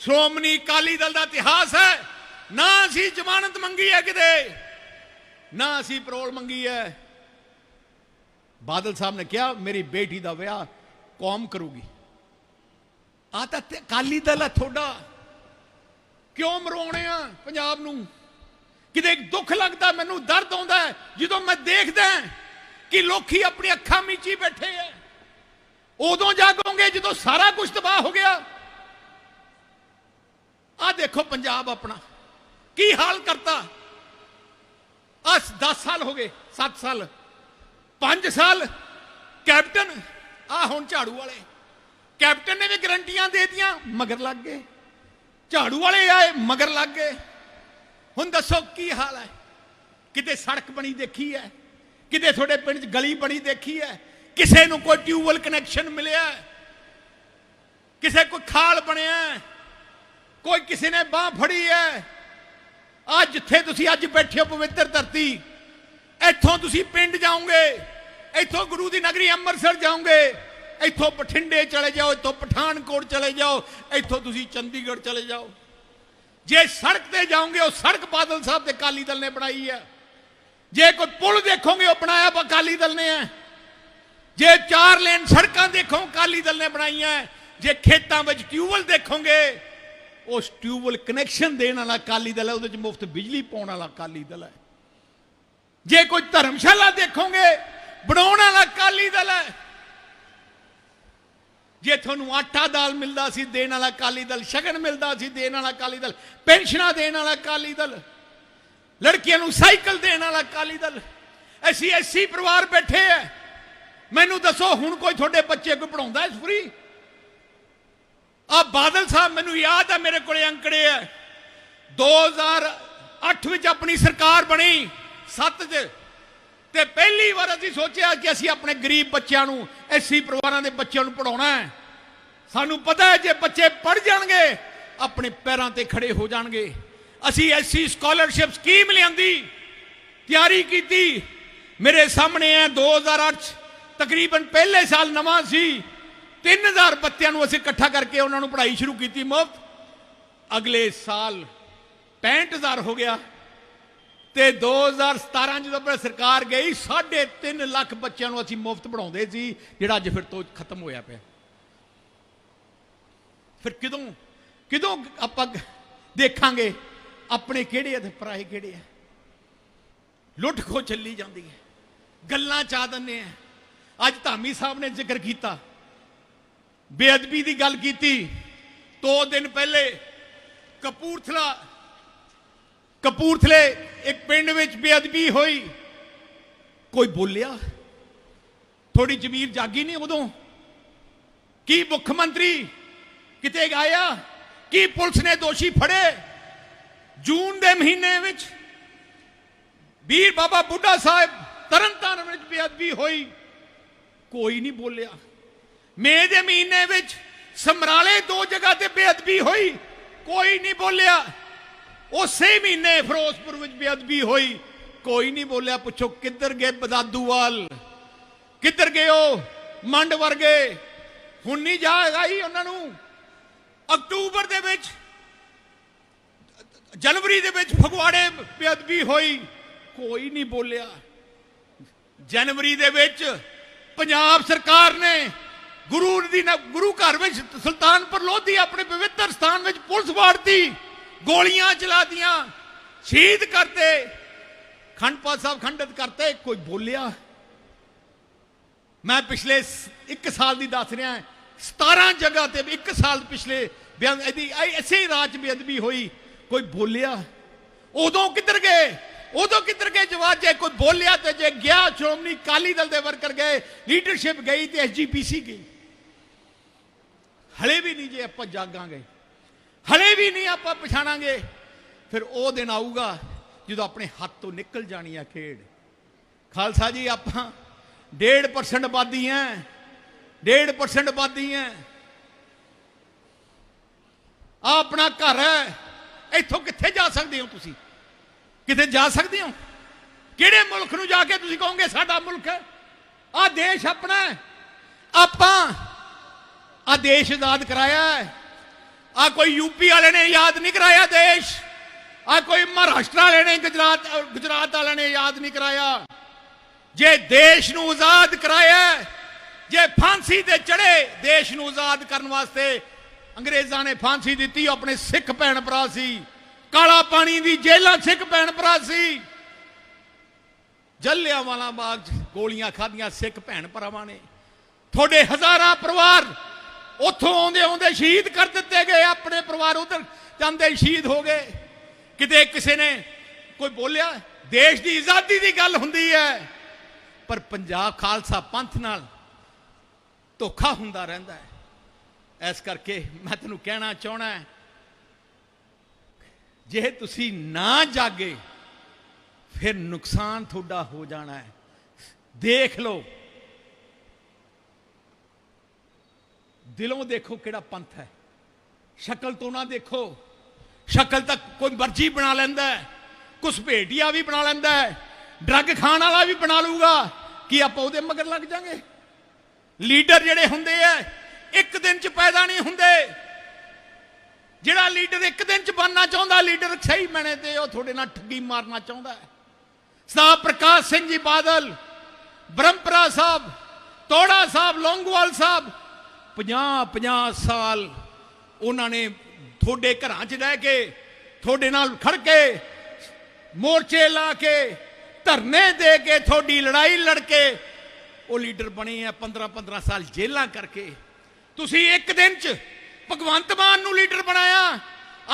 ਸ਼੍ਰੋਮਣੀ ਅਕਾਲੀ ਦਲ ਦਾ ਇਤਿਹਾਸ ਹੈ। ਨਾ ਅਸੀਂ ਜ਼ਮਾਨਤ ਮੰਗੀ ਹੈ ਕਿਤੇ, ਨਾ ਅਸੀਂ ਪਰੋਲ ਮੰਗੀ ਹੈ। ਬਾਦਲ ਸਾਹਿਬ ਨੇ ਕਿਹਾ, ਮੇਰੀ ਬੇਟੀ ਦਾ ਵਿਆਹ ਕੌਮ ਕਰੂਗੀ। ਆ ਤਾਂ ਅਕਾਲੀ ਦਲ ਹੈ ਤੁਹਾਡਾ। ਕਿਉਂ ਮਰਵਾਉਣੇ ਆ ਪੰਜਾਬ ਨੂੰ? ਕਿਤੇ ਦੁੱਖ ਲੱਗਦਾ, ਮੈਨੂੰ ਦਰਦ ਆਉਂਦਾ ਜਦੋਂ ਮੈਂ ਦੇਖਦਾ ਕਿ ਲੋਕੀ ਆਪਣੀ ਅੱਖਾਂ ਮੀਚੀ ਬੈਠੇ ਆ। ਉਦੋਂ ਜਾਗੋਗੇ ਜਦੋਂ ਸਾਰਾ ਕੁਝ ਤਬਾਹ ਹੋ ਗਿਆ। ਆ ਦੇਖੋ ਪੰਜਾਬ ਆਪਣਾ। ਕੀ ਹਾਲ ਕਰਤਾ? ਅਸ 10 ਸਾਲ ਹੋ ਗਏ 7 ਸਾਲ। 5 ਸਾਲ। ਕੈਪਟਨ ਆ ਹੁਣ ਝਾੜੂ ਵਾਲੇ। ਕੈਪਟਨ ਨੇ ਵੀ ਗਰੰਟੀਆਂ ਦੇ ਦਿੱਤੀਆਂ, ਮਗਰ ਲੱਗ ਗਏ। ਝਾੜੂ ਵਾਲੇ ਆਏ, ਮਗਰ ਲੱਗ ਗਏ। ਹੁਣ ਦੱਸੋ ਕੀ ਹਾਲ ਹੈ? ਕਿਤੇ ਸੜਕ ਬਣੀ ਦੇਖੀ ਹੈ? ਕਿਤੇ ਤੁਹਾਡੇ ਪਿੰਡ 'ਚ ਗਲੀ ਬਣੀ ਦੇਖੀ ਹੈ? ਕਿਸੇ ਨੂੰ ਕੋਈ ਟਿਊਬਵੈਲ ਕਨੈਕਸ਼ਨ ਮਿਲਿਆ? ਕਿਸੇ ਕੋਈ ਖਾਲ ਬਣਿਆ? ਕੋਈ ਕਿਸੇ ਨੇ ਬਾਹ ਫੜੀ ਹੈ ਆ ਜਿੱਥੇ ਤੁਸੀਂ ਅੱਜ ਬੈਠੇ ਹੋ ਪਵਿੱਤਰ ਧਰਤੀ, ਇੱਥੋਂ ਤੁਸੀਂ ਪਿੰਡ ਜਾਓਗੇ, ਇੱਥੋਂ ਗੁਰੂ ਦੀ ਨਗਰੀ ਅੰਮ੍ਰਿਤਸਰ ਜਾਓਗੇ, ਇੱਥੋਂ ਬਠਿੰਡੇ ਚਲੇ ਜਾਓ, ਇੱਥੋਂ ਪਠਾਨਕੋਟ ਚਲੇ ਜਾਓ, ਇੱਥੋਂ ਤੁਸੀਂ ਚੰਡੀਗੜ੍ਹ ਚਲੇ ਜਾਓ। ਜੇ ਸੜਕ ਤੇ ਜਾਓਗੇ, ਉਹ ਸੜਕ ਬਾਦਲ ਸਾਹਿਬ ਤੇ ਕਾਲੀ ਦਲ ਨੇ ਬਣਾਈ ਹੈ ਜੇ ਕੋਈ ਪੁਲ ਦੇਖੋਗੇ, ਉਹ ਬਣਾਇਆ ਅਕਾਲੀ ਦਲ ਨੇ ਹੈ ਜੇ ਚਾਰ ਲੇਨ ਸੜਕਾਂ ਦੇਖੋ, ਅਕਾਲੀ ਦਲ ਨੇ ਬਣਾਈਆਂ ਜੇ ਖੇਤਾਂ ਵਿੱਚ ਟਿਊਬਵੈਲ ਦੇਖੋਗੇ ਉਸ ਟਿਊਬਵੈਲ ਕਨੈਕਸ਼ਨ ਦੇਣ ਵਾਲਾ ਅਕਾਲੀ ਦਲ ਹੈ, ਉਹਦੇ ਚ ਮੁਫਤ ਬਿਜਲੀ ਪਾਉਣ ਵਾਲਾ ਅਕਾਲੀ ਦਲ ਹੈ। ਜੇ ਕੋਈ ਧਰਮਸ਼ਾਲਾ ਦੇਖੋਗੇ, ਬਣਾਉਣ ਵਾਲਾ ਅਕਾਲੀ ਦਲ ਹੈ। ਜੇ ਤੁਹਾਨੂੰ ਆਟਾ ਦਾਲ ਮਿਲਦਾ ਸੀ, ਦੇਣ ਵਾਲਾ ਅਕਾਲੀ ਦਲ, ਸ਼ਗਨ ਮਿਲਦਾ ਸੀ, ਦੇਣ ਵਾਲਾ ਅਕਾਲੀ ਦਲ, ਪੈਨਸ਼ਨਾਂ ਦੇਣ ਵਾਲਾ ਅਕਾਲੀ ਦਲ, ਲੜਕੀਆਂ ਨੂੰ ਸਾਈਕਲ ਦੇਣ ਵਾਲਾ ਅਕਾਲੀ ਦਲ, ਅਸੀਂ ਐਸੀ ਪਰਿਵਾਰ ਬੈਠੇ ਐ ਮੈਨੂੰ ਦੱਸੋ, ਹੁਣ ਕੋਈ ਤੁਹਾਡੇ ਬੱਚੇ ਕੋਈ ਪੜਾਉਂਦਾ ਇਸ ਫਰੀ? ਆ ਬਾਦਲ ਸਾਹਿਬ ਮੈਨੂੰ ਯਾਦ ਹੈ ਮੇਰੇ ਕੋਲੇ ਅੰਕੜੇ ਐ 2008 ਵਿੱਚ ਆਪਣੀ ਸਰਕਾਰ ਬਣੀ 7 ਚ। ਤੇ ਪਹਿਲੀ ਵਾਰ ਅਸੀਂ ਸੋਚਿਆ ਕਿ ਅਸੀਂ ਆਪਣੇ ਗਰੀਬ ਬੱਚਿਆਂ ਨੂੰ ਐਸੀ ਪਰਿਵਾਰਾਂ ਦੇ ਬੱਚਿਆਂ ਨੂੰ ਪੜਾਉਣਾ ਹੈ। ਸਾਨੂੰ ਪਤਾ ਹੈ ਜੇ ਬੱਚੇ ਪੜ ਜਾਣਗੇ, ਆਪਣੇ ਪੈਰਾਂ ਤੇ ਖੜੇ ਹੋ ਜਾਣਗੇ। ਅਸੀਂ ਐਸੀ ਸਕਾਲਰਸ਼ਿਪ ਸਕੀਮ ਲਿਆਂਦੀ, ਤਿਆਰੀ ਕੀਤੀ। ਮੇਰੇ ਸਾਹਮਣੇ ਹੈ 2008 'ਚ ਤਕਰੀਬਨ ਪਹਿਲੇ ਸਾਲ ਨਵਾਂ ਸੀ। 3000 ਬੱਚਿਆਂ ਨੂੰ ਅਸੀਂ ਇਕੱਠਾ ਕਰਕੇ ਉਹਨਾਂ ਨੂੰ ਪੜ੍ਹਾਈ ਸ਼ੁਰੂ ਕੀਤੀ ਮੁਫਤ। ਅਗਲੇ ਸਾਲ 65000 ਹੋ ਗਿਆ ਤੇ 2017 ਜਦੋਂ ਆਪਣੀ ਸਰਕਾਰ ਗਈ 3.5 ਲੱਖ ਬੱਚਿਆਂ ਨੂੰ ਅਸੀਂ ਮੁਫਤ ਪੜਾਉਂਦੇ ਸੀ, ਜਿਹੜਾ ਅੱਜ ਫਿਰ ਤੋਂ ਖਤਮ ਹੋਇਆ ਪਿਆ। ਫਿਰ ਕਿਦੋਂ ਕਿਦੋਂ ਆਪਾਂ ਦੇਖਾਂਗੇ ਆਪਣੇ ਕਿਹੜੇ ਆ ਤੇ ਪਰਾਏ ਕਿਹੜੇ ਆ? ਲੁੱਟ ਖੋ ਚੱਲੀ ਜਾਂਦੀ ਹੈ। ਗੱਲਾਂ ਚਾ ਦਿੰਦੇ ਆ। ਅੱਜ ਧਾਮੀ ਸਾਹਿਬ ਨੇ ਜ਼ਿਕਰ ਕੀਤਾ। ਬੇਅਦਬੀ ਦੀ ਗੱਲ ਕੀਤੀ। ਦੋ ਦਿਨ ਪਹਿਲੇ ਕਪੂਰਥਲਾ, ਕਪੂਰਥਲੇ ਇੱਕ ਪਿੰਡ ਵਿੱਚ ਬੇਅਦਬੀ ਹੋਈ। ਕੋਈ ਬੋਲਿਆ? ਥੋੜੀ ਜ਼ਮੀਰ ਜਾਗੀ ਨਹੀਂ ਉਦੋਂ? ਕੀ ਮੁੱਖ ਮੰਤਰੀ ਕਿਤੇ ਗਿਆ ਕੀ ਪੁਲਿਸ ਨੇ ਦੋਸ਼ੀ ਫੜੇ? ਜੂਨ ਦੇ ਮਹੀਨੇ ਵਿੱਚ ਵੀਰ ਬਾਬਾ ਬੁੱਢਾ ਸਾਹਿਬ ਤਰਨਤਾਰਨ ਵਿੱਚ ਬੇਅਦਬੀ ਹੋਈ। ਕੋਈ ਨਹੀਂ ਬੋਲਿਆ। ਮੇ ਦੇ ਮਹੀਨੇ ਵਿੱਚ ਸਮਰਾਲੇ ਦੋ ਜਗ੍ਹਾ ਤੇ ਬੇਅਦਬੀ ਹੋਈ। ਕੋਈ ਨਹੀਂ ਬੋਲਿਆ। ਉਸੇ ਮਹੀਨੇ ਫਿਰੋਜ਼ਪੁਰ ਵਿੱਚ ਬੇਅਦਬੀ ਹੋਈ। ਕੋਈ ਨਹੀਂ ਬੋਲਿਆ, ਪੁੱਛੋ ਕਿੱਧਰ ਗਏ ਬਦਾਦੂਵਾਲ? ਕਿੱਧਰ ਗਏ ਉਹ ਮੰਡ ਵਰਗੇ? ਹੁਣ ਨਹੀਂ ਜਾਏਗਾ ਹੀ ਉਹਨਾਂ ਨੂੰ। ਅਕਤੂਬਰ ਦੇ ਵਿੱਚ, ਜਨਵਰੀ ਦੇ ਵਿੱਚ ਫਗਵਾੜੇ ਬੇਅਦਬੀ ਹੋਈ। ਕੋਈ ਨਹੀਂ ਬੋਲਿਆ। ਜਨਵਰੀ ਦੇ ਵਿੱਚ ਪੰਜਾਬ ਸਰਕਾਰ ਨੇ ਗੁਰੂ ਦੀ ਨ- ਗੁਰੂ ਘਰ ਵਿੱਚ ਸੁਲਤਾਨਪੁਰ ਲੋਧੀ ਆਪਣੇ ਪਵਿੱਤਰ ਸਥਾਨ ਵਿੱਚ ਪੁਲਿਸ ਵਾਰਤੀ ਗੋਲੀਆਂ ਚਲਾਤੀਆਂ ਸ਼ਹੀਦ ਕਰਤੇ ਖੰਡਪਾਲ ਸਾਹਿਬ ਖੰਡਿਤ ਕਰਤੇ, ਕੋਈ ਬੋਲਿਆ? ਮੈਂ ਪਿਛਲੇ 1 ਸਾਲ ਦੀ ਦੱਸ ਰਿਹਾ 17 ਜਗ੍ਹਾ ਤੇ 1 ਸਾਲ ਪਿਛਲੇ ਬਿਆਨ ਇਹਦੀ ਐਸੇ ਰਾਜ ਬੇਅਦਬੀ ਹੋਈ, ਕੋਈ ਬੋਲਿਆ? ਉਦੋਂ ਕਿੱਧਰ ਗਏ? ਉਦੋਂ ਕਿੱਧਰ ਗਏ ਜਵਾਬ? ਜੇ ਕੋਈ ਬੋਲਿਆ ਤੇ ਜੇ ਗਿਆ ਸ਼੍ਰੋਮਣੀ ਅਕਾਲੀ ਦਲ ਦੇ ਵਰਕਰ ਗਏ, ਲੀਡਰਸ਼ਿਪ ਗਈ ਤੇ ਐਸਜੀਪੀਸੀ ਗਈ। ਹਲੇ ਵੀ ਨਹੀਂ ਜੇ ਆਪਾਂ ਜਾਗਾਂਗੇ, ਹਲੇ ਵੀ ਨਹੀਂ ਆਪਾਂ ਪਛਾਣਾਂਗੇ, ਫਿਰ ਉਹ ਦਿਨ ਆਊਗਾ ਜਦੋਂ ਆਪਣੇ ਹੱਥ ਤੋਂ ਨਿਕਲ ਜਾਣੀ ਆ ਖੇਡ। ਖਾਲਸਾ ਜੀ, ਆਪਾਂ 1.5% ਆਬਾਦੀ ਹੈ 1.5% ਆਬਾਦੀ ਹੈ ਆ ਆਪਣਾ ਘਰ ਹੈ, ਇੱਥੋਂ ਕਿੱਥੇ ਜਾ ਸਕਦੇ ਹੋ ਤੁਸੀਂ? ਕਿਤੇ ਜਾ ਸਕਦੇ ਹੋ? ਕਿਹੜੇ ਮੁਲਕ ਨੂੰ ਜਾ ਕੇ ਤੁਸੀਂ ਕਹੋਗੇ ਸਾਡਾ ਮੁਲਕ ਹੈ? ਆ ਦੇਸ਼ ਆਪਣਾ ਆਪਾਂ ਆ ਦੇਸ਼ ਆਜ਼ਾਦ ਕਰਾਇਆ ਹੈ। ਆ ਕੋਈ ਯੂਪੀ ਵਾਲੇ ਨੇ ਯਾਦ ਨਹੀਂ ਕਰਾਇਆ ਦੇਸ਼। ਆ ਕੋਈ ਮਹਾਰਾਸ਼ਟਰ ਵਾਲੇ ਨੇ ਗੁਜਰਾਤ ਗੁਜਰਾਤ ਵਾਲੇ ਨੇ ਯਾਦ ਨਹੀਂ ਕਰਾਇਆ। ਜੇ ਦੇਸ਼ ਨੂੰ ਆਜ਼ਾਦ ਕਰਾਇਆ ਜੇ ਫਾਂਸੀ ਤੇ ਚੜੇ ਦੇਸ਼ ਨੂੰ ਆਜ਼ਾਦ ਕਰਨ ਵਾਸਤੇ ਅੰਗਰੇਜ਼ਾਂ ਨੇ ਫਾਂਸੀ ਦਿੱਤੀ ਆਪਣੇ ਸਿੱਖ ਭੈਣ ਭਰਾ ਸੀ। ਕਾਲਾ ਪਾਣੀ ਦੀ ਜੇਲਾਂ ਸਿੱਖ ਭੈਣ ਭਰਾ ਸੀ। ਜੱਲਿਆਂਵਾਲਾ ਬਾਗ 'ਚ ਗੋਲੀਆਂ ਖਾਧੀਆਂ ਸਿੱਖ ਭੈਣ ਭਰਾਵਾਂ ਨੇ। ਤੁਹਾਡੇ ਹਜ਼ਾਰਾਂ ਪਰਿਵਾਰ ਉੱਥੋਂ ਆਉਂਦੇ ਆਉਂਦੇ ਸ਼ਹੀਦ ਕਰ ਦਿੱਤੇ ਗਏ, ਆਪਣੇ ਪਰਿਵਾਰ ਉਧਰ ਜਾਂਦੇ ਸ਼ਹੀਦ ਹੋ ਗਏ। ਕਿਤੇ ਕਿਸੇ ਨੇ ਕੋਈ ਬੋਲਿਆ, ਦੇਸ਼ ਦੀ ਆਜ਼ਾਦੀ ਦੀ ਗੱਲ ਹੁੰਦੀ ਹੈ, ਪਰ ਪੰਜਾਬ ਖਾਲਸਾ ਪੰਥ ਨਾਲ ਧੋਖਾ ਹੁੰਦਾ ਰਹਿੰਦਾ ਹੈ। ਇਸ ਕਰਕੇ ਮੈਂ ਤੈਨੂੰ ਕਹਿਣਾ ਚਾਹਣਾ ਜੇ ਤੁਸੀਂ ਨਾ ਜਾਗੇ, ਫਿਰ ਨੁਕਸਾਨ ਤੁਹਾਡਾ ਹੋ ਜਾਣਾ ਹੈ। ਦੇਖ ਲਓ ਦਿਲੋਂ ਦੇਖੋ ਕਿਹੜਾ ਪੰਥ ਹੈ। ਸ਼ਕਲ ਤੋਂ ਨਾ ਦੇਖੋ। ਸ਼ਕਲ ਤਾਂ ਕੋਈ ਮਰਜ਼ੀ ਬਣਾ ਲੈਂਦਾ ਹੈ। ਕੁਛ ਭੇਟੀਆ ਵੀ ਬਣਾ ਲੈਂਦਾ ਹੈ। ਡਰੱਗ ਖਾਣ ਵਾਲਾ ਵੀ ਬਣਾ ਲੂਗਾ ਕੀ ਆਪਾਂ ਉਹਦੇ ਮਗਰ ਲੱਗ ਜਾਾਂਗੇ? ਲੀਡਰ ਜਿਹੜੇ ਹੁੰਦੇ ਆ, ਇੱਕ ਦਿਨ ਚ ਪੈਦਾ ਨਹੀਂ ਹੁੰਦੇ। ਜਿਹੜਾ ਲੀਡਰ ਇੱਕ ਦਿਨ ਚ ਬਣਨਾ ਚਾਹੁੰਦਾ, ਲੀਡਰ ਸਹੀ ਮੈਨੇ ਤੇ ਉਹ ਤੁਹਾਡੇ ਨਾਲ ਠੱਗੀ ਮਾਰਨਾ ਚਾਹੁੰਦਾ ਹੈ। ਸਾਹਿਬ ਪ੍ਰਕਾਸ਼ ਸਿੰਘ ਜੀ ਬਾਦਲ, ਬ੍ਰਹਮਪੁਰਾ ਸਾਹਿਬ, ਤੋੜਾ ਸਾਹਿਬ, ਲੌਂਗਵਾਲ ਸਾਹਿਬ 50 50 ਸਾਲ ਉਹਨਾਂ ਨੇ ਤੁਹਾਡੇ ਘਰਾਂ 'ਚ ਰਹਿ ਕੇ ਤੁਹਾਡੇ ਨਾਲ ਖੜ ਕੇ ਮੋਰਚੇ ਲਾ ਕੇ ਧਰਨੇ ਦੇ ਕੇ ਤੁਹਾਡੀ ਲੜਾਈ ਲੜ ਕੇ ਉਹ ਲੀਡਰ ਬਣੇ ਆ 15 15 ਸਾਲ ਜੇਲਾਂ ਕਰਕੇ। ਤੁਸੀਂ ਇੱਕ ਦਿਨ 'ਚ ਭਗਵੰਤ ਮਾਨ ਨੂੰ ਲੀਡਰ ਬਣਾਇਆ।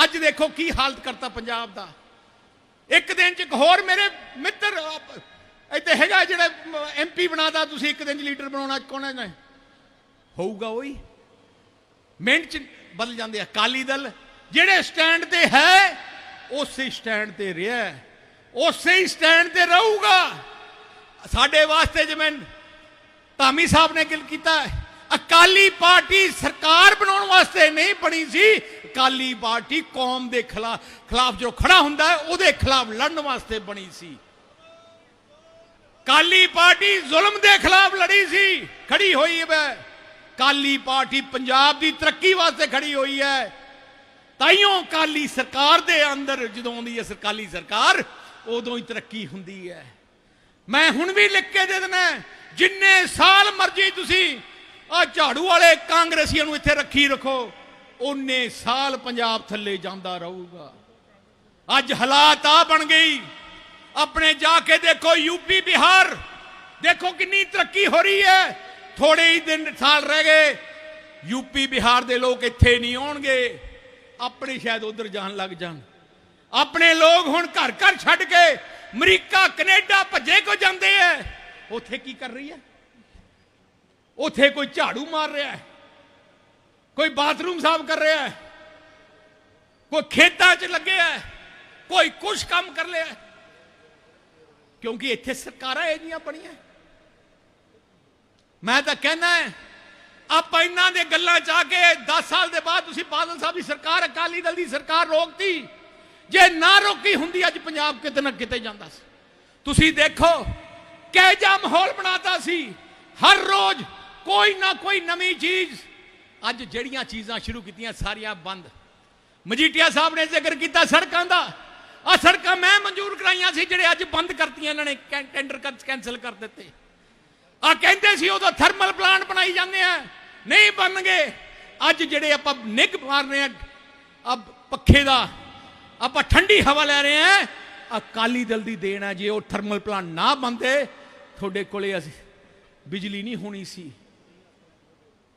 ਅੱਜ ਦੇਖੋ ਕੀ ਹਾਲਤ ਕਰਤਾ ਪੰਜਾਬ ਦਾ। ਇੱਕ ਦਿਨ 'ਚ ਇੱਕ ਹੋਰ ਮੇਰੇ ਮਿੱਤਰ ਅਹ, ਇੱਥੇ ਹੈਗਾ ਜਿਹੜਾ ਐਮਪੀ ਬਣਾਦਾ ਤੁਸੀਂ ਇੱਕ ਦਿਨ 'ਚ ਲੀਡਰ ਬਣਾਉਣਾ ਕੌਣ ਨੇ ਹੋਊਗਾ ਉਹੀ ਮਿੰਟ 'ਚ ਬਦਲ ਜਾਂਦੇ ਆ। ਅਕਾਲੀ ਦਲ ਜਿਹੜੇ ਸਟੈਂਡ ਤੇ ਹੈ, ਉਸੇ ਸਟੈਂਡ ਤੇ ਰਿਹਾ ਉਸੇ ਹੀ ਸਟੈਂਡ ਤੇ ਰਹੂਗਾ। ਸਾਡੇ ਵਾਸਤੇ ਜਿਵੇਂ ਧਾਮੀ ਸਾਹਿਬ ਨੇ ਗੱਲ ਕੀਤਾ ਅਕਾਲੀ ਪਾਰਟੀ ਸਰਕਾਰ ਬਣਾਉਣ ਵਾਸਤੇ ਨਹੀਂ ਬਣੀ ਸੀ। ਅਕਾਲੀ ਪਾਰਟੀ ਕੌਮ ਦੇ ਖਿਲਾਫ ਖਿਲਾਫ ਜੋ ਖੜਾ ਹੁੰਦਾ ਉਹਦੇ ਖਿਲਾਫ ਲੜਨ ਵਾਸਤੇ ਬਣੀ ਸੀ। ਕਾਲੀ ਪਾਰਟੀ ਜ਼ੁਲਮ ਦੇ ਖਿਲਾਫ ਲੜੀ ਸੀ। ਖੜੀ ਹੋਈ ਹੈ ਕਾਲੀ ਪਾਰਟੀ ਪੰਜਾਬ ਦੀ ਤਰੱਕੀ ਵਾਸਤੇ ਖੜੀ ਹੋਈ ਹੈ। ਤਾਈਓ ਕਾਲੀ ਸਰਕਾਰ ਦੇ ਅੰਦਰ ਜਦੋਂ ਆਉਂਦੀ ਹੈ ਸਰਕਾਲੀ ਸਰਕਾਰ, ਉਦੋਂ ਹੀ ਤਰੱਕੀ ਹੁੰਦੀ ਹੈ। ਮੈਂ ਹੁਣ ਵੀ ਲਿਖ ਕੇ ਦੇ ਦੇਣਾ ਜਿੰਨੇ ਸਾਲ ਮਰਜ਼ੀ ਤੁਸੀਂ ਆ ਝਾੜੂ ਵਾਲੇ ਕਾਂਗਰਸੀਆਂ ਨੂੰ ਇੱਥੇ ਰੱਖੀ ਰੱਖੋ, ਉਹਨੇ ਸਾਲ ਪੰਜਾਬ ਥੱਲੇ ਜਾਂਦਾ ਰਹੂਗਾ। ਅੱਜ ਹਾਲਾਤ ਆ ਬਣ ਗਈ, ਆਪਣੇ ਜਾ ਕੇ ਦੇਖੋ ਯੂਪੀ ਬਿਹਾਰ, ਦੇਖੋ ਕਿੰਨੀ ਤਰੱਕੀ ਹੋ ਰਹੀ ਹੈ। ਥੋੜੇ ਹੀ ਦਿਨ, ਸਾਲ ਰਹਿ ਗਏ। ਯੂਪੀ ਬਿਹਾਰ ਦੇ ਲੋਕ ਇੱਥੇ ਨਹੀਂ ਆਉਣਗੇ। ਆਪਣੇ ਸ਼ਾਇਦ ਉਧਰ ਜਾਣ ਲੱਗ ਜਾਣ। ਆਪਣੇ ਲੋਕ ਹੁਣ ਘਰ ਘਰ ਛੱਡ ਕੇ ਅਮਰੀਕਾ, ਕੈਨੇਡਾ ਭੱਜੇ ਕੋ ਜਾਂਦੇ ਐ। ਉੱਥੇ ਕੀ ਕਰ ਰਹੀ ਹੈ ਉੱਥੇ ਕੋਈ ਝਾੜੂ ਮਾਰ ਰਿਹਾ ਹੈ ਕੋਈ ਬਾਥਰੂਮ ਸਾਫ਼ ਕਰ ਰਿਹਾ ਹੈ ਕੋਈ ਖੇਤਾਂ 'ਚ ਲੱਗਿਆ ਹੈ ਕੋਈ ਕੁਝ ਕੰਮ ਕਰ ਲਿਆ ਕਿਉਂਕਿ ਇੱਥੇ ਸਰਕਾਰਾਂ ਇਹ ਜੀਆਂ ਬਣੀਆਂ ਮੈਂ ਤਾਂ ਕਹਿੰਦਾ ਆਪਾਂ ਇਹਨਾਂ ਦੇ ਗੱਲਾਂ ਚ ਆ ਕੇ 10 ਸਾਲ ਦੇ ਬਾਅਦ ਤੁਸੀਂ ਬਾਦਲ ਸਾਹਿਬ ਦੀ ਸਰਕਾਰ, ਅਕਾਲੀ ਦਲ ਦੀ ਸਰਕਾਰ ਰੋਕਤੀ। ਜੇ ਨਾ ਰੋਕੀ ਹੁੰਦੀ, ਅੱਜ ਪੰਜਾਬ ਕਿਤੇ ਨਾ ਕਿਤੇ ਜਾਂਦਾ ਸੀ। ਤੁਸੀਂ ਦੇਖੋ, ਕਿਹੋ ਜਿਹਾ ਮਾਹੌਲ ਬਣਾਤਾ ਸੀ। ਹਰ ਰੋਜ਼ ਕੋਈ ਨਾ ਕੋਈ ਨਵੀਂ ਚੀਜ਼। ਅੱਜ ਜਿਹੜੀਆਂ ਚੀਜ਼ਾਂ ਸ਼ੁਰੂ ਕੀਤੀਆਂ, ਸਾਰੀਆਂ ਬੰਦ। ਮਜੀਠੀਆ ਸਾਹਿਬ ਨੇ ਜ਼ਿਕਰ ਕੀਤਾ ਸੜਕਾਂ ਦਾ। ਆ ਸੜਕਾਂ ਮੈਂ ਮਨਜ਼ੂਰ ਕਰਾਈਆਂ ਸੀ, ਜਿਹੜੇ ਅੱਜ ਬੰਦ ਕਰਤੀਆਂ ਇਹਨਾਂ ਨੇ ਟੈਂਡਰ ਕੈਨਸਲ ਕਰ ਦਿੱਤੇ। ਆ ਕਹਿੰਦੇ ਸੀ ਉਦੋਂ ਥਰਮਲ ਪਲਾਂਟ ਬਣਾਈ ਜਾਂਦੇ ਆ। ਨਹੀਂ ਬਣਨਗੇ। ਅੱਜ ਜਿਹੜੇ ਆਪਾਂ ਨਿੱਘ ਮਾਰ ਰਹੇ ਆ ਅਬ ਪੱਖੇ ਦਾ, ਆਪਾਂ ਠੰਡੀ ਹਵਾ ਲੈ ਰਹੇ ਆ ਅਕਾਲੀ ਦਲ ਦੀ ਦੇਣ ਆ, ਜੇ ਉਹ ਥਰਮਲ ਪਲਾਂਟ ਨਾ ਬੰਦੇ ਤੁਹਾਡੇ ਕੋਲੇ ਅਸੀਂ ਬਿਜਲੀ ਨਹੀਂ ਹੋਣੀ ਸੀ।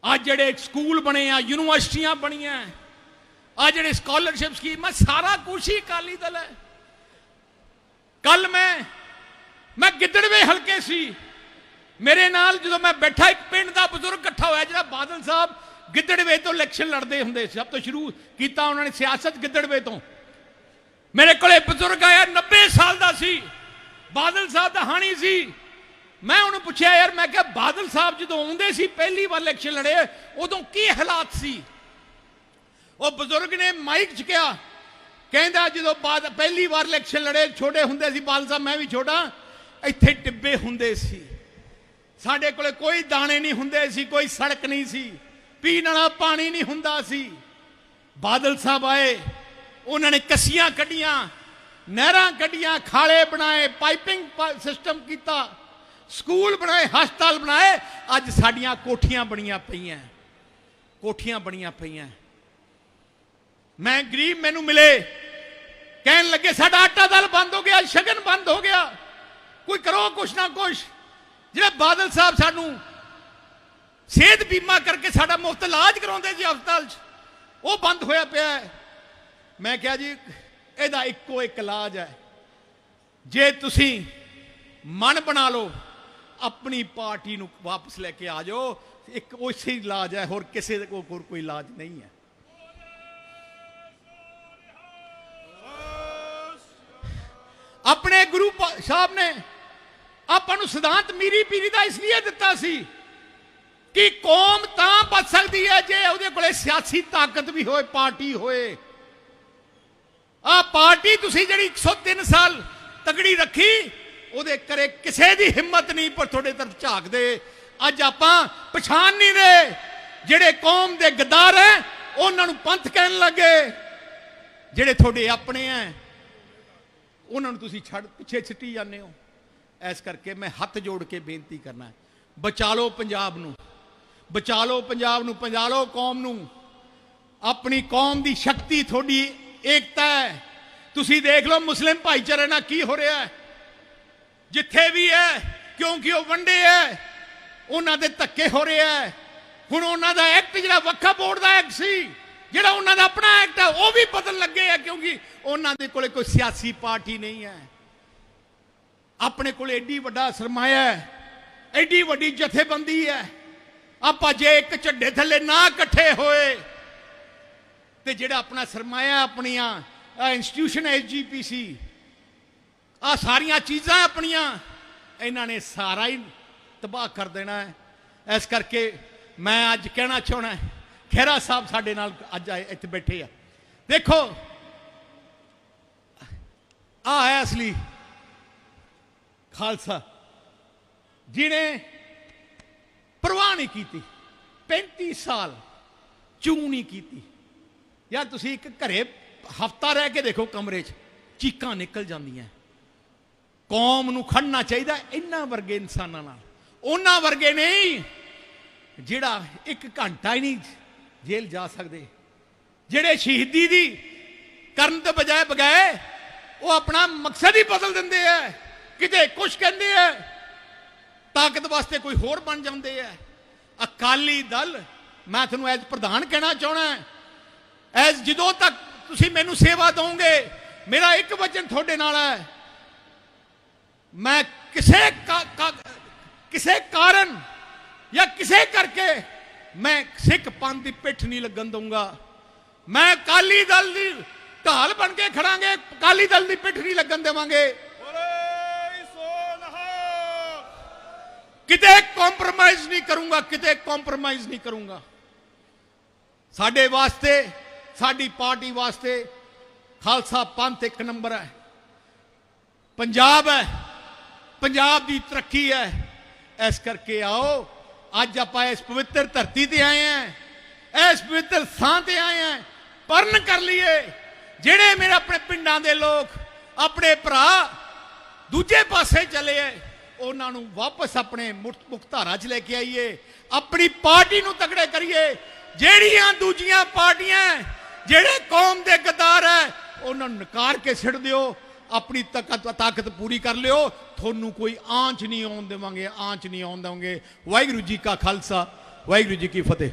ਅੱਜ ਜਿਹੜੇ ਸਕੂਲ ਬਣੇ ਆ, ਯੂਨੀਵਰਸਿਟੀਆਂ ਬਣੀਆਂ, ਆ ਜਿਹੜੇ ਸਕਾਲਰਸ਼ਿਪ ਸਕੀਮ ਆ, ਸਾਰਾ ਕੁਛ ਹੀ ਅਕਾਲੀ ਦਲ ਹੈ। ਕੱਲ ਮੈਂ ਮੈਂ ਗਿੱਦੜਵੇ ਹਲਕੇ ਸੀ। ਮੇਰੇ ਨਾਲ ਜਦੋਂ ਮੈਂ ਬੈਠਾ, ਇੱਕ ਪਿੰਡ ਦਾ ਬਜ਼ੁਰਗ ਇਕੱਠਾ ਹੋਇਆ ਜਿਹੜਾ ਬਾਦਲ ਸਾਹਿਬ ਗਿੱਦੜਵੇ ਤੋਂ ਇਲੈਕਸ਼ਨ ਲੜਦੇ ਹੁੰਦੇ ਸੀ। ਸਭ ਤੋਂ ਸ਼ੁਰੂ ਕੀਤਾ ਉਹਨਾਂ ਨੇ ਸਿਆਸਤ ਗਿੱਦੜਵੇ ਤੋਂ। ਮੇਰੇ ਕੋਲੇ ਬਜ਼ੁਰਗ ਆਇਆ 90 ਸਾਲ ਦਾ ਸੀ। ਬਾਦਲ ਸਾਹਿਬ ਦਾ ਹਾਣੀ ਸੀ। ਮੈਂ ਉਹਨੂੰ ਪੁੱਛਿਆ, ਯਾਰ, ਮੈਂ ਕਿਹਾ ਬਾਦਲ ਸਾਹਿਬ ਜਦੋਂ ਆਉਂਦੇ ਸੀ, ਪਹਿਲੀ ਵਾਰ ਇਲੈਕਸ਼ਨ ਲੜੇ, ਉਦੋਂ ਕੀ ਹਾਲਾਤ ਸੀ? ਉਹ ਬਜ਼ੁਰਗ ਨੇ ਮਾਈਕ ਚ ਕਿਹਾ, ਕਹਿੰਦਾ, ਜਦੋਂ ਬਾਦ, ਪਹਿਲੀ ਵਾਰ ਇਲੈਕਸ਼ਨ ਲੜੇ, ਛੋਟੇ ਹੁੰਦੇ ਸੀ, ਬਾਦਲ ਸਾਹਿਬ, ਮੈਂ ਵੀ ਛੋਟਾ, ਇੱਥੇ ਟਿੱਬੇ ਹੁੰਦੇ ਸੀ। ਸਾਡੇ ਕੋਲੇ ਕੋਈ ਦਾਣੇ ਨਹੀਂ ਹੁੰਦੇ ਸੀ, ਕੋਈ ਸੜਕ ਨਹੀਂ ਸੀ, ਪੀਣ ਵਾਲਾ ਪਾਣੀ ਨਹੀਂ ਹੁੰਦਾ ਸੀ। ਬਾਦਲ ਸਾਹਿਬ ਆਏ, ਉਹਨਾਂ ਨੇ ਕੱਸੀਆਂ ਕੱਢੀਆਂ, ਨਹਿਰਾਂ ਕੱਢੀਆਂ, ਖਾਲੇ ਬਣਾਏ, ਪਾਈਪਿੰਗ ਸਿਸਟਮ ਕੀਤਾ, ਸਕੂਲ ਬਣਾਏ, ਹਸਪਤਾਲ ਬਣਾਏ, ਅੱਜ ਸਾਡੀਆਂ ਕੋਠੀਆਂ ਬਣੀਆਂ ਪਈਆਂ, ਕੋਠੀਆਂ ਬਣੀਆਂ ਪਈਆਂ। ਮੈਂ ਗਰੀਬ ਮੈਨੂੰ ਮਿਲੇ, ਕਹਿਣ ਲੱਗੇ, ਸਾਡਾ ਆਟਾ ਦਲ ਬੰਦ ਹੋ ਗਿਆ, ਸ਼ਗਨ ਬੰਦ ਹੋ ਗਿਆ, ਕੋਈ ਕਰੋ ਕੁਛ ਨਾ ਕੁਛ। ਜਿਹੜਾ ਬਾਦਲ ਸਾਹਿਬ ਸਾਨੂੰ ਸਿਹਤ ਬੀਮਾ ਕਰਕੇ ਸਾਡਾ ਮੁਫਤ ਇਲਾਜ ਕਰਾਉਂਦੇ ਜੀ ਹਸਪਤਾਲ 'ਚ, ਉਹ ਬੰਦ ਹੋਇਆ ਪਿਆ ਹੈ। ਮੈਂ ਕਿਹਾ ਜੀ, ਇਹਦਾ ਇੱਕੋ ਇੱਕ ਇਲਾਜ ਹੈ। ਜੇ ਤੁਸੀਂ ਮਨ ਬਣਾ ਲਓ, ਆਪਣੀ ਪਾਰਟੀ ਨੂੰ ਵਾਪਸ ਲੈ ਕੇ ਆ ਜਾਓ, ਇੱਕ ਉਸੇ ਇਲਾਜ ਹੈ, ਹੋਰ ਕਿਸੇ ਦੇ ਕੋਲ ਕੋਈ ਇਲਾਜ ਨਹੀਂ ਹੈ। ਆਪਣੇ ਗੁਰੂ ਸਾਹਿਬ ਨੇ ਆਪਾਂ ਨੂੰ ਸਿਧਾਂਤ ਮੀਰੀ ਪੀਰੀ ਦਾ ਇਸ ਲਈ ਦਿੱਤਾ ਸੀ ਕਿ ਕੌਮ ਤਾਂ ਬਚ ਸਕਦੀ ਹੈ ਜੇ ਉਹਦੇ ਕੋਲੇ ਸਿਆਸੀ ਤਾਕਤ ਵੀ ਹੋਏ, ਪਾਰਟੀ ਹੋਏ। ਆ ਪਾਰਟੀ ਤੁਸੀਂ ਜਿਹੜੀ 103 ਸਾਲ ਤਗੜੀ ਰੱਖੀ, ਉਹਦੇ ਕਰੇ ਕਿਸੇ ਦੀ ਹਿੰਮਤ ਨਹੀਂ ਪਰ ਤੁਹਾਡੇ ਤਰਫ ਝਾਕਦੇ। ਅੱਜ ਆਪਾਂ ਪਛਾਣ ਨਹੀਂ ਰਹੇ ਜਿਹੜੇ ਕੌਮ ਦੇ ਗਦਾਰ ਹੈ, ਉਹਨਾਂ ਨੂੰ ਪੰਥ ਕਹਿਣ ਲੱਗੇ। ਜਿਹੜੇ ਤੁਹਾਡੇ ਆਪਣੇ ਹੈ, ਉਹਨਾਂ ਨੂੰ ਤੁਸੀਂ ਛੱਡ ਪਿੱਛੇ ਛਿੱਟੀ ਜਾਂਦੇ ਹੋ। ਇਸ ਕਰਕੇ ਮੈਂ ਹੱਥ ਜੋੜ ਕੇ ਬੇਨਤੀ ਕਰਨਾ ਬਚਾ ਲਓ ਪੰਜਾਬ ਨੂੰ। ਬਚਾ ਲਓ ਪੰਜਾਬ ਨੂੰ ਪੰਜਾ ਲਓ ਕੌਮ ਨੂੰ। ਆਪਣੀ ਕੌਮ ਦੀ ਸ਼ਕਤੀ, ਤੁਹਾਡੀ ਏਕਤਾ ਹੈ। ਤੁਸੀਂ ਦੇਖ ਲਓ ਮੁਸਲਿਮ ਭਾਈਚਾਰੇ ਨਾਲ ਕੀ ਹੋ ਰਿਹਾ ਹੈ। ਜਿੱਥੇ ਵੀ ਹੈ, ਕਿਉਂਕਿ ਉਹ ਵੰਡੇ ਹੈ। ਉਹਨਾਂ ਦੇ ਧੱਕੇ ਹੋ ਰਿਹਾ ਹੈ। ਹੁਣ ਉਹਨਾਂ ਦਾ ਐਕਟ ਜਿਹੜਾ ਵੱਖਾ ਬੋਰਡ ਦਾ ਐਕਟ ਸੀ, ਜਿਹੜਾ ਉਹਨਾਂ ਦਾ ਆਪਣਾ ਐਕਟ ਹੈ, ਉਹ ਵੀ ਬਦਲ ਲੱਗੇ ਆ ਕਿਉਂਕਿ ਉਹਨਾਂ ਦੇ ਕੋਲੇ ਕੋਈ ਸਿਆਸੀ ਪਾਰਟੀ ਨਹੀਂ ਹੈ। ਆਪਣੇ ਕੋਲ ਐਡੀ ਵੱਡਾ ਸਰਮਾਇਆ ਹੈ ਐਡੀ ਵੱਡੀ ਜਥੇਬੰਦੀ ਹੈ। ਆਪਾਂ ਜੇ ਇੱਕ ਝੰਡੇ ਥੱਲੇ ਨਾ ਇਕੱਠੇ ਹੋਏ, ਤੇ ਜਿਹੜਾ ਆਪਣਾ ਸਰਮਾਇਆ ਆਪਣੀਆਂ ਇੰਸਟੀਟਿਊਸ਼ਨ ਐਸਜੀਪੀਸੀ ਆ ਸਾਰੀਆਂ ਚੀਜ਼ਾਂ ਆਪਣੀਆਂ, ਇਹਨਾਂ ਨੇ ਸਾਰਾ ਹੀ ਤਬਾਹ ਕਰ ਦੇਣਾ ਹੈ। ਇਸ ਕਰਕੇ ਮੈਂ ਅੱਜ ਕਹਿਣਾ ਚਾਹਣਾ ਖੇਰਾ ਸਾਹਿਬ ਸਾਡੇ ਨਾਲ ਅੱਜ ਆਏ, ਇੱਥੇ ਬੈਠੇ ਆ। ਦੇਖੋ, ਆ ਹੈ ਅਸਲੀ ਖਾਲਸਾ। ਜਿਹਨੇ ਪਰਵਾਹ ਨਹੀਂ ਕੀਤੀ 35 ਸਾਲ ਚੂ ਨਹੀਂ ਕੀਤੀ। ਯਾਰ ਤੁਸੀਂ ਇੱਕ ਘਰੇ ਹਫਤਾ ਰਹਿ ਕੇ ਦੇਖੋ ਕਮਰੇ 'ਚ, ਚੀਕਾਂ ਨਿਕਲ ਜਾਂਦੀਆਂ। ਕੌਮ ਨੂੰ ਖੜਨਾ ਚਾਹੀਦਾ ਇੰਨਾ ਵਰਗੇ ਇਨਸਾਨਾਂ ਨਾਲ। ਉਹਨਾਂ ਵਰਗੇ ਨਹੀਂ, ਜਿਹੜਾ ਇੱਕ ਘੰਟਾ ਹੀ ਨਹੀਂ ਜੇਲ੍ਹ ਜਾ ਸਕਦੇ। ਜਿਹੜੇ ਸ਼ਹੀਦੀ ਦੀ ਕਰਨ ਤੋਂ ਬਜਾਏ ਬਗਾਏ, ਉਹ ਆਪਣਾ ਮਕਸਦ ਹੀ ਬਦਲ ਦਿੰਦੇ ਆ। ਕਿਤੇ ਕੁਝ ਕਹਿੰਦੇ ਆ, ਤਾਕਤ ਵਾਸਤੇ ਕੋਈ ਹੋਰ ਬਣ ਜਾਂਦੇ ਆ। ਅਕਾਲੀ ਦਲ, ਮੈਂ ਤੁਹਾਨੂੰ ਐਜ਼ ਪ੍ਰਧਾਨ ਕਹਿਣਾ ਚਾਹਣਾ ਐਜ਼ ਜਦੋਂ ਤੱਕ ਤੁਸੀਂ ਮੈਨੂੰ ਸੇਵਾ ਦਿਓਗੇ ਮੇਰਾ ਇੱਕ ਵਚਨ ਤੁਹਾਡੇ ਨਾਲ ਹੈ। ਮੈਂ ਕਿਸੇ ਕਿਸੇ ਕਾਰਨ ਜਾਂ ਕਿਸੇ ਕਰਕੇ ਮੈਂ ਸਿੱਖ ਪੰਥ ਦੀ ਪਿੱਠ ਨਹੀਂ ਲੱਗਣ ਦਊਂਗਾ। ਮੈਂ ਅਕਾਲੀ ਦਲ ਦੀ ਢਾਲ ਬਣ ਕੇ ਖੜਾਂਗੇ, ਅਕਾਲੀ ਦਲ ਦੀ ਪਿੱਠ ਨਹੀਂ ਲੱਗਣ ਦੇਵਾਂਗੇ ਬੋਲੇ ਸੋ ਨਹਾ ਕਿਤੇ ਕੰਪਰੋਮਾਈਜ਼ ਨਹੀਂ ਕਰੂੰਗਾ, ਕਿਤੇ ਕੰਪਰੋਮਾਈਜ਼ ਨਹੀਂ ਕਰੂੰਗਾ। ਸਾਡੇ ਵਾਸਤੇ, ਸਾਡੀ ਪਾਰਟੀ ਵਾਸਤੇ ਖਾਲਸਾ ਪੰਥ ਇੱਕ ਨੰਬਰ ਹੈ। ਪੰਜਾਬ ਹੈ, ਪੰਜਾਬ ਦੀ ਤਰੱਕੀ ਹੈ। ਇਸ ਕਰਕੇ ਆਓ, ਅੱਜ ਆਪਾਂ ਇਸ ਪਵਿੱਤਰ ਧਰਤੀ ਤੇ ਆਏ ਹਾਂ। ਇਸ ਪਵਿੱਤਰ ਥਾਂ ਤੇ ਆਏ ਹਾਂ। ਪਰਨ ਕਰ ਲਈਏ। ਜਿਹੜੇ ਮੇਰੇ ਆਪਣੇ ਪਿੰਡਾਂ ਦੇ ਲੋਕ, ਆਪਣੇ ਭਰਾ ਦੂਜੇ ਪਾਸੇ ਚਲੇ ਗਏ ਉਹਨਾਂ ਨੂੰ ਵਾਪਸ ਆਪਣੇ ਮੁਕਤ ਮੁਕਤਾਰਾ 'ਚ ਲੈ ਕੇ ਆਈਏ। ਆਪਣੀ ਪਾਰਟੀ ਨੂੰ ਤਕੜੇ ਕਰੀਏ। ਜਿਹੜੀਆਂ ਦੂਜੀਆਂ ਪਾਰਟੀਆਂ ਜਿਹੜੇ ਕੌਮ ਦੇ ਗਦਾਰ ਹੈ, ਉਹਨਾਂ ਨੂੰ ਨਕਾਰ ਕੇ ਸਿੱਟ ਦਿਓ। ਆਪਣੀ ਤਾਕਤ ਤਾਕਤ ਪੂਰੀ ਕਰ ਲਿਓ। ਤੁਹਾਨੂੰ ਕੋਈ ਆਂਚ ਨਹੀਂ ਆਉਣ ਦੇਵਾਂਗੇ, ਆਂਚ ਨਹੀਂ ਆਉਣ ਦੇਵਾਂਗੇ। ਵਾਹਿਗੁਰੂ ਜੀ ਕਾ ਖਾਲਸਾ, ਵਾਹਿਗੁਰੂ ਜੀ ਕੀ ਫਤਿਹ।